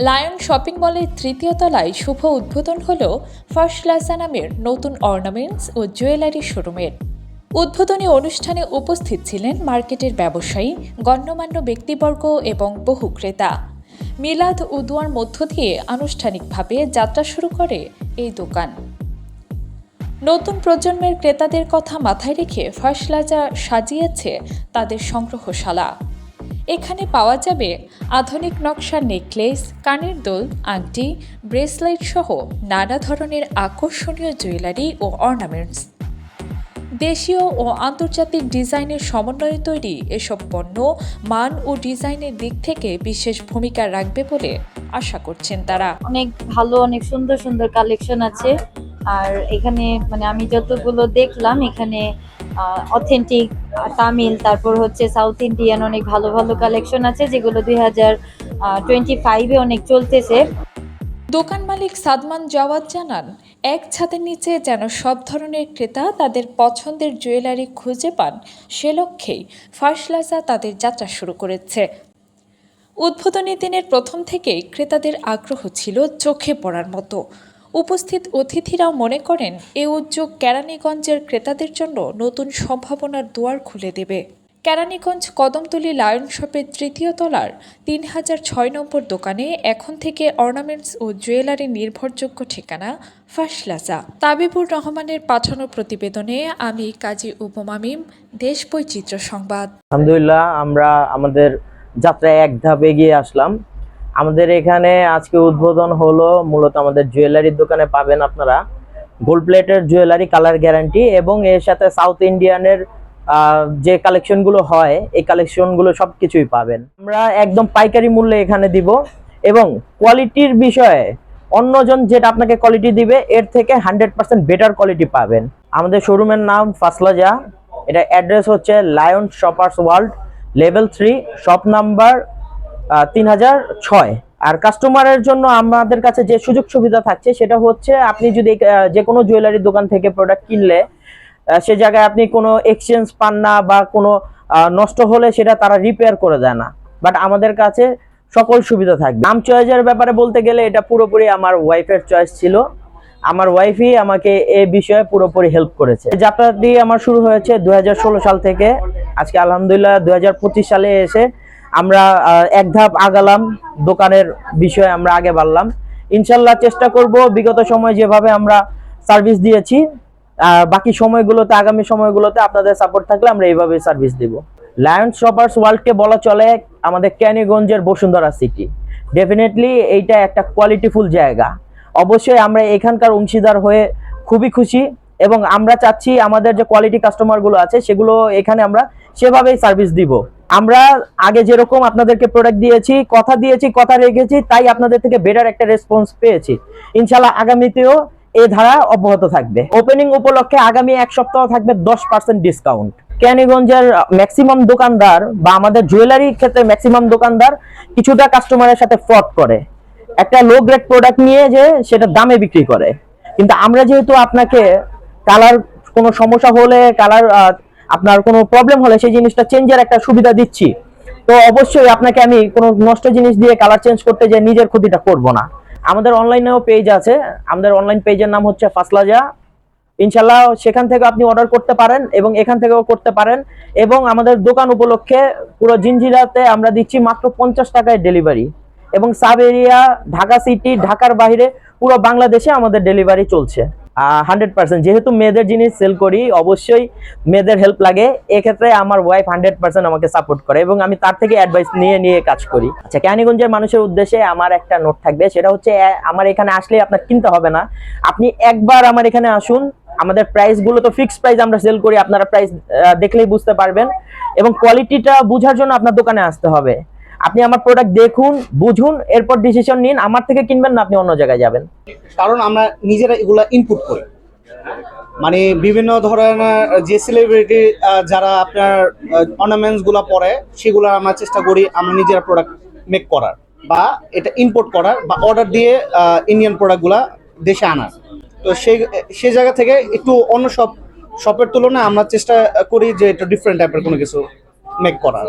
Lion shopping মলের তৃতীয় তলায় শুভ উদ্বোধন হল ফার্স্ট লাসা নামের নতুন অর্নামেন্টস ও জুয়েলারি শোরুমের। উদ্বোধনী অনুষ্ঠানে উপস্থিত ছিলেন মার্কেটের ব্যবসায়ী, গণ্যমান্য ব্যক্তিবর্গ এবং বহু ক্রেতা। মিলাদ উদুয়ার মধ্য দিয়ে আনুষ্ঠানিকভাবে যাত্রা শুরু করে এই দোকান। নতুন প্রজন্মের ক্রেতাদের কথা মাথায় রেখে ফার্স্ট লাজা সাজিয়েছে তাদের সংগ্রহশালা। এখানে পাওয়া যাবে আধুনিক নকশার নেকলেস, কানের দোল, আংটি, ব্রেসলেট সহ নানা ধরনের আকর্ষণীয় জুয়েলারি ও অর্নামেন্টস। দেশীয় ও আন্তর্জাতিক ডিজাইনের সমন্বয়ে তৈরি এসব পণ্য মান ও ডিজাইনের দিক থেকে বিশেষ ভূমিকা রাখবে বলে আশা করছেন তারা। অনেক ভালো, অনেক সুন্দর সুন্দর কালেকশন আছে। আর এখানে মানে আমি যতগুলো দেখলাম, এখানে অথেন্টিক তামিল, তারপর হচ্ছে সাউথ ইন্ডিয়ান অনেক ভালো ভালো কালেকশন আছে, যেগুলো দুই হাজার টোয়েন্টি ফাইভে অনেক চলতেছে। দোকান মালিক সাদমান জাওয়াদ জানান, এক ছাদের নিচে যেন সব ধরনের ক্রেতা তাদের পছন্দের জুয়েলারি খুঁজে পান, সে লক্ষ্যেই ফার্স্টলাজা তাদের যাত্রা শুরু করেছে। উদ্বোধনী দিনের প্রথম থেকেই ক্রেতাদের আগ্রহ ছিল চোখে পড়ার মতো। উপস্থিত অতিথিরাও মনে করেন, এ উদ্যোগ কেরানীগঞ্জের ক্রেতাদের জন্য নতুন সম্ভাবনার দুয়ার খুলে দেবে। কেরানীগঞ্জ কদমতলী লায়ন শপের তৃতীয় তলার তিন হাজার ছয় নম্বর দোকানে এখন থেকে অর্নামেন্টস ও জুয়েলারি নির্ভরযোগ্য ঠিকানা ফাসলাজা। তাবিবুর রহমানের পাঠানো প্রতিবেদনে আমি কাজী উপমামিম দেশ বৈচিত্র্য সংবাদ। আলহামদুলিল্লাহ, আমরা আমাদের যাত্রায় এক ধাপ এগিয়ে আসলাম। আমাদের এখানে আজকে উদ্বোধন হলো মূলত আমাদের জুয়েলারির দোকানে পাবেন আপনারা গোল্ড প্লেটের জুয়েলারি কালার গ্যারান্টি এবং এর সাথে সাউথ ইন্ডিয়ানের যে কালেকশনগুলো হয়, এই কালেকশনগুলো সব কিছুই পাবেন। আমরা একদম পাইকারি মূল্যে এখানে দিব এবং কোয়ালিটির বিষয়ে অন্যজন যেটা আপনাকে কোয়ালিটি দিবে, এর থেকে হান্ড্রেড পার্সেন্ট বেটার কোয়ালিটি পাবেন। আমাদের শোরুমের নাম ফাসলাজা এটা অ্যাড্রেস হচ্ছে Lion Shoppers World level three shop number তিন হাজার ছয়। আর কাস্টমারের জন্য আমাদের কাছে যে সুযোগ সুবিধা থাকছে, সেটা হচ্ছে আপনি যদি যে কোনো জুয়েলারি দোকান থেকে প্রোডাক্ট কিনলে সে জায়গায় আপনি কোনো এক্সচেঞ্জ পান না বা কোনো নষ্ট হলে সেটা তারা রিপেয়ার করে দেয় না। বাট আমাদের কাছে সকল সুবিধা থাকবে। নাম চয়েসের ব্যাপারে বলতে গেলে এটা পুরোপুরি আমার ওয়াইফের চয়েস ছিল। আমার ওয়াইফই আমাকে এ বিষয়ে পুরোপুরি হেল্প করেছে। যাত্রাটি আমার শুরু হয়েছে দুই হাজার ষোলো সাল থেকে। আজকে আলহামদুলিল্লাহ দুই হাজার পঁচিশ সালে এসে আমরা এক ধাপ আগালাম, দোকানের বিষয়ে আমরা আগে বাড়লাম। ইনশাল্লাহ চেষ্টা করব বিগত সময় যেভাবে আমরা সার্ভিস দিয়েছি বাকি সময়গুলোতে, আগামী সময়গুলোতে আপনাদের সাপোর্ট থাকলে আমরা এইভাবে সার্ভিস দিব। লায়ন্স শপার্স ওয়ার্ল্ডকে বলা চলে আমাদের ক্যানিগঞ্জের বসুন্ধরা সিটি ডেফিনেটলি এইটা একটা কোয়ালিটিফুল জায়গা। অবশ্যই আমরা এখানকার অংশীদার হয়ে খুবই খুশি এবং আমরা চাচ্ছি আমাদের যে কোয়ালিটি কাস্টমারগুলো আছে সেগুলো এখানে আমরা সেভাবেই সার্ভিস দিব। আমরা আগে যেরকম আপনাদেরকে প্রোডাক্ট দিয়েছি, কথা দিয়েছি, কথা রেখেছি, তাই আপনাদের থেকে বেটার একটা রেসপন্স পেয়েছি। ইনশাল্লাহ আগামীতেও এ ধারা অব্যাহত থাকবে। ওপেনিং উপলক্ষে আগামী এক সপ্তাহ থাকবে দশ পার্সেন্ট ডিসকাউন্ট ক্যানিগঞ্জের ম্যাক্সিমাম দোকানদার বা আমাদের জুয়েলারি ক্ষেত্রে ম্যাক্সিমাম দোকানদার কিছুটা কাস্টমারের সাথে ফ্রড করে। একটা লো গ্রেড প্রোডাক্ট নিয়ে যে সেটা দামে বিক্রি করে। কিন্তু আমরা যেহেতু আপনাকে কালার কোনো সমস্যা হলে কালার আপনার কোনো প্রবলেম হলে সেই জিনিসটা চেঞ্জের একটা সুবিধা দিচ্ছি। তো অবশ্যই আপনাকে আমি কোনো নষ্ট জিনিস দিয়ে কালার চেঞ্জ করতে যে নিজের ক্ষতিটা করব না। আমাদের অনলাইনেও পেজ আছে। আমাদের অনলাইন পেজের নাম হচ্ছে ফাসলাজা ইনশাল্লাহ সেখান থেকে আপনি অর্ডার করতে পারেন এবং এখান থেকেও করতে পারেন। এবং আমাদের দোকান উপলক্ষে পুরো জিনজিরাতে আমরা দিচ্ছি মাত্র পঞ্চাশ টাকায় ডেলিভারি এবং সাব এরিয়া ঢাকা সিটি, ঢাকার বাইরে পুরো বাংলাদেশে আমাদের ডেলিভারি চলছে। হান্ড্রেড পার্সেন্ট যেহেতু মেয়েদের জিনিস সেল করি, অবশ্যই মেয়েদের হেল্প লাগে। এক্ষেত্রে আমার ওয়াইফ হান্ড্রেড পার্সেন্ট আমাকে সাপোর্ট করে এবং আমি তার থেকে অ্যাডভাইস নিয়ে নিয়ে কাজ করি। আচ্ছা ক্যানিগঞ্জের মানুষের উদ্দেশ্যে আমার একটা নোট থাকবে, সেটা হচ্ছে আমার এখানে আসলে আপনার কিনতে হবে না। আপনি একবার আমার এখানে আসুন, আমাদের প্রাইসগুলো তো ফিক্সড প্রাইস আমরা সেল করি, আপনারা প্রাইস দেখলেই বুঝতে পারবেন। এবং কোয়ালিটিটা বোঝার জন্য আপনার দোকানে আসতে হবে। আপনি আমার প্রোডাক্ট দেখুন, বুঝুন, এরপর ডিসিশন নিন, আমার থেকে কিনবেন না, আপনি অন্য জায়গায় যাবেন। কারণ আমরা নিজেরা এগুলা ইনপুট করি। মানে বিভিন্ন ধরনের যে সেলিব্রিটি যারা আপনার অর্নামেন্টসগুলা পরে, সেগুলো আমরা চেষ্টা করি আমরা নিজেরা প্রোডাক্ট মেক করার বা এটা ইম্পোর্ট করার বা অর্ডার দিয়ে ইন্ডিয়ান প্রোডাক্টগুলা দেশে আনার। তো সেই সেই জায়গা থেকে একটু অন্য সব শপের তুলনায় আমরা চেষ্টা করি যে এটা ডিফারেন্ট টাইপের কোনো কিছু মেক করার।